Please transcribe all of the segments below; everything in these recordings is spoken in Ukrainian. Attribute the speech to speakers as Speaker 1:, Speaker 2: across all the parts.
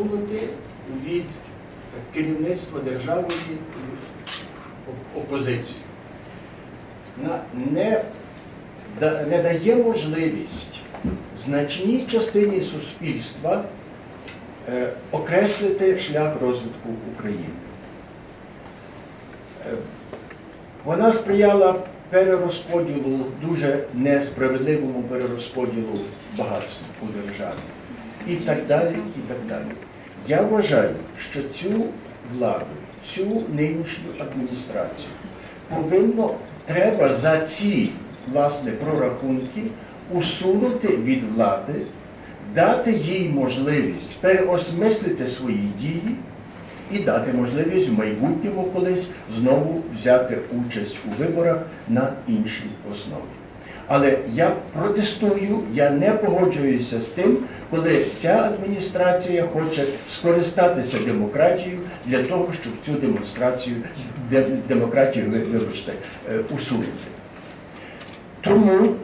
Speaker 1: усунути від керівництва держави оп- опозицію. Не, не дає можливість значній частині суспільства е, окреслити шлях розвитку України. Е, Вона сприяла перерозподілу, дуже несправедливому перерозподілу багатства у державі. І так далі, і так далі. Я вважаю, що цю владу, цю нинішню адміністрацію повинно, треба за ці власне прорахунки усунути від влади, дати їй можливість переосмислити свої дії і дати можливість в майбутньому колись знову взяти участь у виборах на іншій основі. Але я протестую, я не погоджуюся з тим, коли ця адміністрація хоче скористатися демократією для того, щоб цю демонстрацію, демократію, вибачте, е, усунути. Тому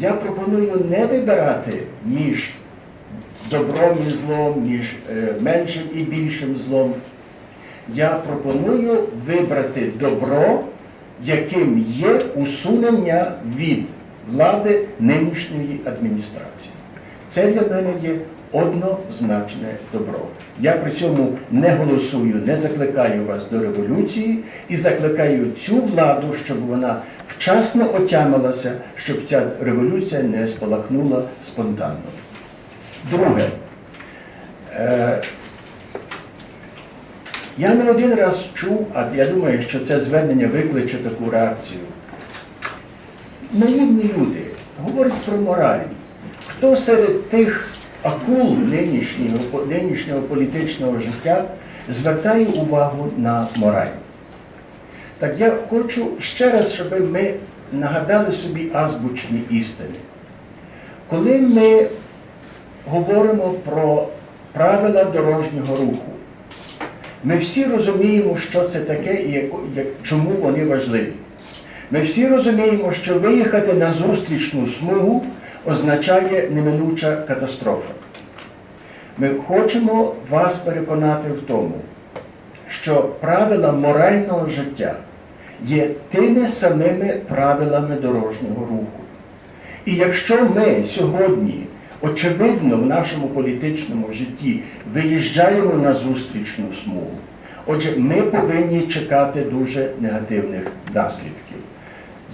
Speaker 1: я пропоную не вибирати між добром і злом, між е, меншим і більшим злом. Я пропоную вибрати добро, яким є усунення від влади нинішньої адміністрації. Це для мене є однозначне добро. Я при цьому не голосую, не закликаю вас до революції і закликаю цю владу, щоб вона вчасно отямилася, щоб ця революція не спалахнула спонтанно. Друге, е, я не один раз чув, а я думаю, що це звернення викличе таку реакцію. Наївні люди говорять про мораль. Хто серед тих акул нинішнього, нинішнього політичного життя звертає увагу на мораль? Так я хочу ще раз, щоб ми нагадали собі азбучні істини. Коли ми говоримо про правила дорожнього руху, ми всі розуміємо, що це таке і чому вони важливі. Ми всі розуміємо, що виїхати на зустрічну смугу означає неминуча катастрофа. Ми хочемо вас переконати в тому, що правила морального життя є тими самими правилами дорожнього руху. І якщо ми сьогодні, очевидно, в нашому політичному житті виїжджаємо на зустрічну смугу, отже, ми повинні чекати дуже негативних наслідків.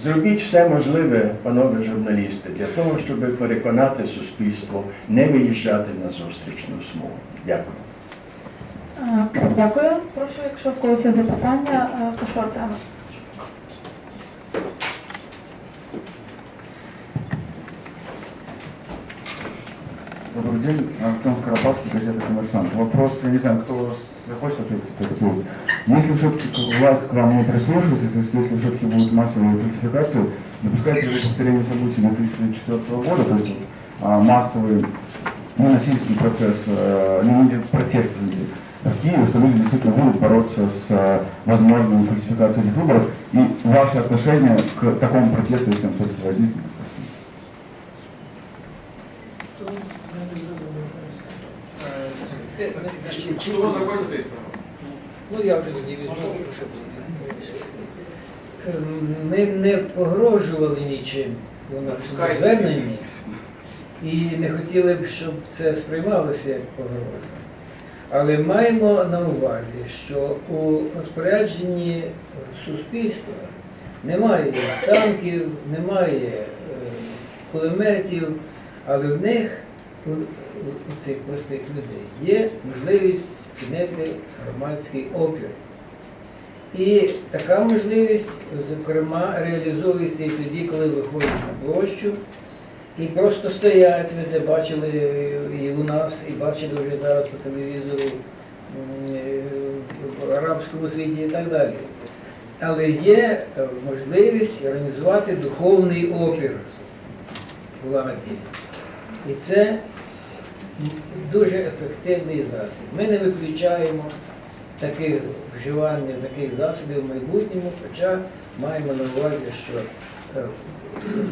Speaker 1: Зробіть все можливе, панове журналісти, для того, щоб переконати суспільство не виїжджати на зустрічну смугу. Дякую.
Speaker 2: Дякую. Прошу, якщо в когось є запитання, е, прошу Артема.
Speaker 3: Добрый день, Артем Скоропадский, газета «Коммерсант». Вопрос, я не знаю, кто захочет ответить, кто это будет. Если все-таки власть к вам не прислушивается, если, все-таки будет массовая классификация, допускается ли повторение событий 2004 года, то есть а, массовый ненасильственный процесс, э, не будет протест людей в Киеве, что люди действительно будут бороться с э, возможной фальсификацией этих выборов, и ваше отношение к такому протесту, если он все-таки возникнет?
Speaker 4: Хто закончити
Speaker 5: Ну я вже тоді відмовив, що Ем, Ми не погрожували нічим у нашому зверненні. і не хотіли б, щоб це сприймалося як погроза. Але маємо на увазі, що у розпорядженні суспільства немає танків, немає е, кулеметів, але в них, у, цих простих людей, є можливість чинити громадський опір. І така можливість, зокрема, реалізується і тоді, коли виходять на площу і просто стоять, ви це бачили і у нас, і бачили вже зараз по телевізору е, в арабському світі і так далі. Але є можливість організувати духовний опір владі. І це дуже ефективний засіб. Ми не виключаємо таких вживання таких засобів в майбутньому, хоча маємо на увазі, що е,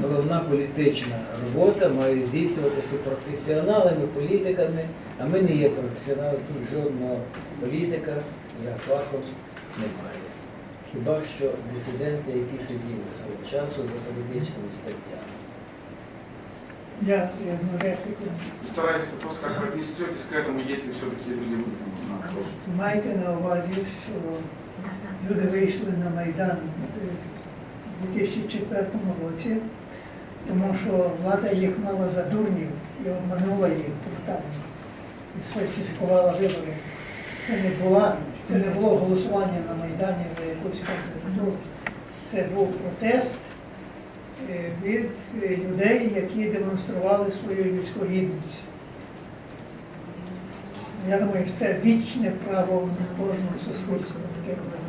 Speaker 5: головна політична робота має здійснюватися професіоналами, політиками, а ми не є професіоналами, тут жодного політика за фахом немає. Хіба що дисиденти, які сиділи свого часу за політичними статтями.
Speaker 6: Репліку.
Speaker 4: Старайтесь вопрос, как вы отнесетесь к этому, если все-таки люди будут.
Speaker 6: Майте на увазі, що люди вийшли на Майдан у 2004 році, тому що влада їх мала за дурнів і обманула їх брутально і сфальсифікувала вибори. Це не була, це не було голосування на Майдані за якусь кандидатуру. Це був протест від е, людей, які демонстрували свою людську гідність. Я думаю, що це вічне право кожного суспільства таке робити.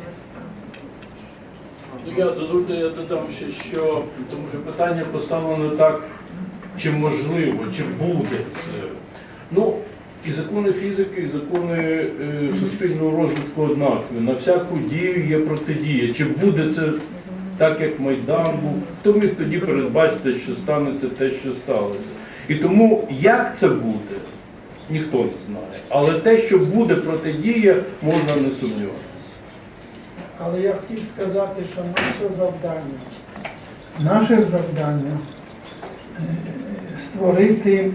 Speaker 7: Ну, Я дозвольте, я додам ще, що тому що питання поставлено так, чи можливо, чи буде це. Ну, і закони фізики, і закони е, суспільного розвитку однакові. На всяку дію є протидія. Чи буде це так, як Майдан був? Хто міг тоді передбачити, що станеться те, що сталося? І тому як це буде, ніхто не знає. Але те, що буде протидія, можна не сумніватися.
Speaker 8: Але я хотів сказати, що наше завдання, наше завдання е, створити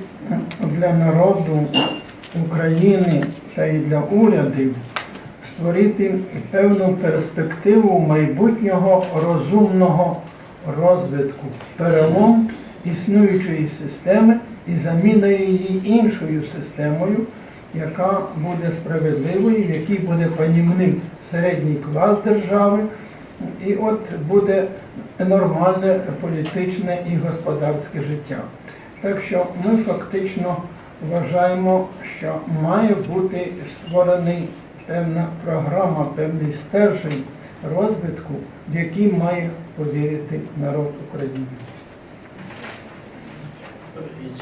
Speaker 8: для народу України та і для урядів створити певну перспективу майбутнього розумного розвитку, перелом існуючої системи і заміною її іншою системою, яка буде справедливою, в якій буде панівним середній клас держави, і от буде нормальне політичне і господарське життя. Так що ми фактично вважаємо, що має бути створений певна програма, певний стержень розвитку, в який має повірити народ України.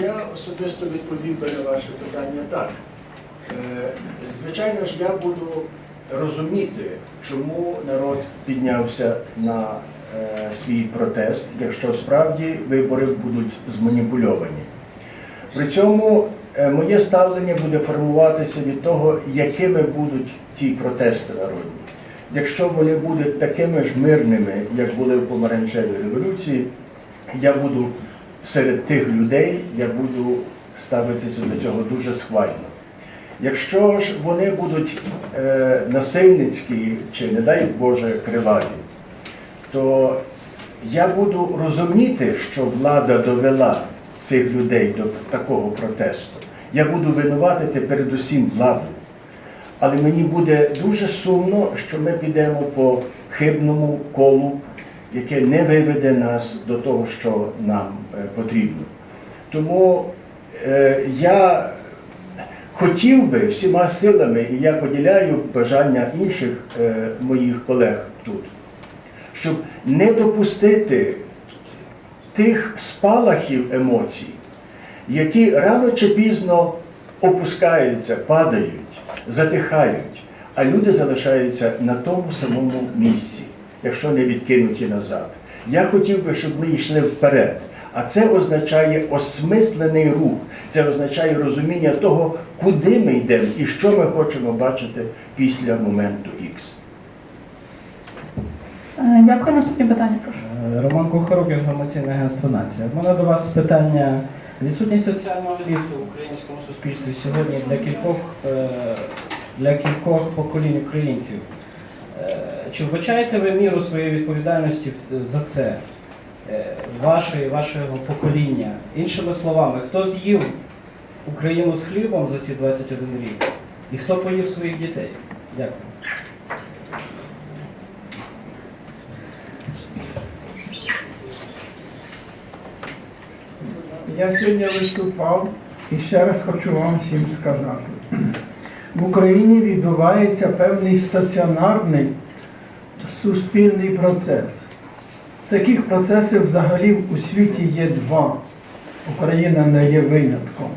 Speaker 1: Я особисто відповів би на ваше питання так. Е, Звичайно ж, я буду розуміти, чому народ піднявся на е, свій протест, якщо справді вибори будуть зманіпульовані. При цьому моє ставлення буде формуватися від того, якими будуть ті протести народні. Якщо вони будуть такими ж мирними, як були в помаранчевій революції, я буду серед тих людей, я буду ставитися до цього дуже схвально. Якщо ж вони будуть е, насильницькі чи, не дай Боже, криваві, то я буду розуміти, що влада довела цих людей до такого протесту. Я буду винуватити передусім владу. Але мені буде дуже сумно, що ми підемо по хибному колу, яке не виведе нас до того, що нам е, потрібно. Тому е, я хотів би всіма силами, і я поділяю бажання інших е, моїх колег тут, щоб не допустити тих спалахів емоцій, які рано чи пізно опускаються, падають, затихають, а люди залишаються на тому самому місці, якщо не відкинуті назад. Я хотів би, щоб ми йшли вперед. А це означає осмислений рух, це означає розуміння того, куди ми йдемо і що ми хочемо бачити після моменту Х.
Speaker 2: Е, Дякую. Наступні питання, прошу.
Speaker 9: Е, Роман Кухарук, інформаційне агентство «Нація». У мене до вас питання. Відсутність соціального ліфту в українському суспільстві сьогодні для кількох, е, для кількох поколінь українців. Чи вбачаєте ви міру своєї відповідальності за це? Е, Вашої, вашого покоління? Іншими словами, хто з'їв Україну з хлібом за ці 21 рік? І хто поїв своїх дітей? Дякую.
Speaker 8: Я сьогодні виступав і ще раз хочу вам всім сказати. В Україні відбувається певний стаціонарний суспільний процес. Таких процесів взагалі у світі є два. Україна не є винятком.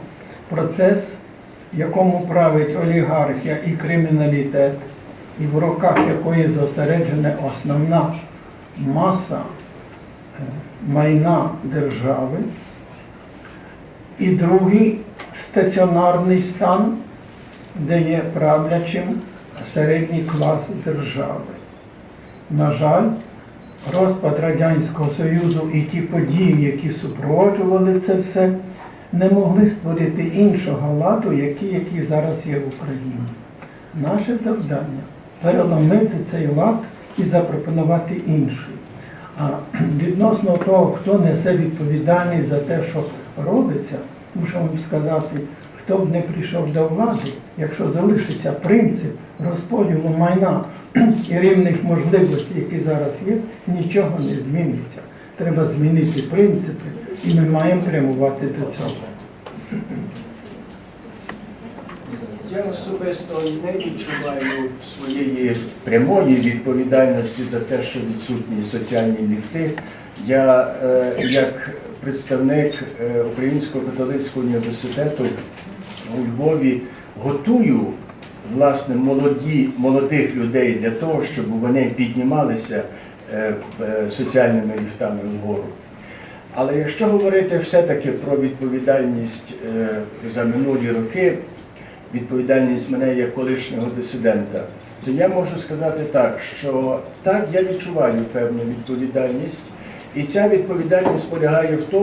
Speaker 8: Процес, якому править олігархія і криміналітет, і в руках якої зосереджена основна маса майна держави, і другий стаціонарний стан, де є правлячим середній клас держави. На жаль, розпад Радянського Союзу і ті події, які супроводжували це все, не могли створити іншого ладу, який, який зараз є в Україні. Наше завдання переломити цей лад і запропонувати інший. А відносно того, хто несе відповідальність за те, що робиться, мушу вам сказати, хто б не прийшов до влади, якщо залишиться принцип розподілу майна і рівних можливостей, які зараз є, нічого не зміниться. Треба змінити принципи, і ми маємо прямувати до цього.
Speaker 1: Я особисто не відчуваю своєї прямої відповідальності за те, що відсутні соціальні ліфти. Я е, як представник е, Українського католицького університету у Львові готую власне молоді, молодих людей для того, щоб вони піднімалися е, е, соціальними ліфтами вгору. Але якщо говорити все-таки про відповідальність за минулі роки, відповідальність мене як колишнього дисидента, то я можу сказати так, що так, я відчуваю певну відповідальність, і ця відповідальність полягає в тому,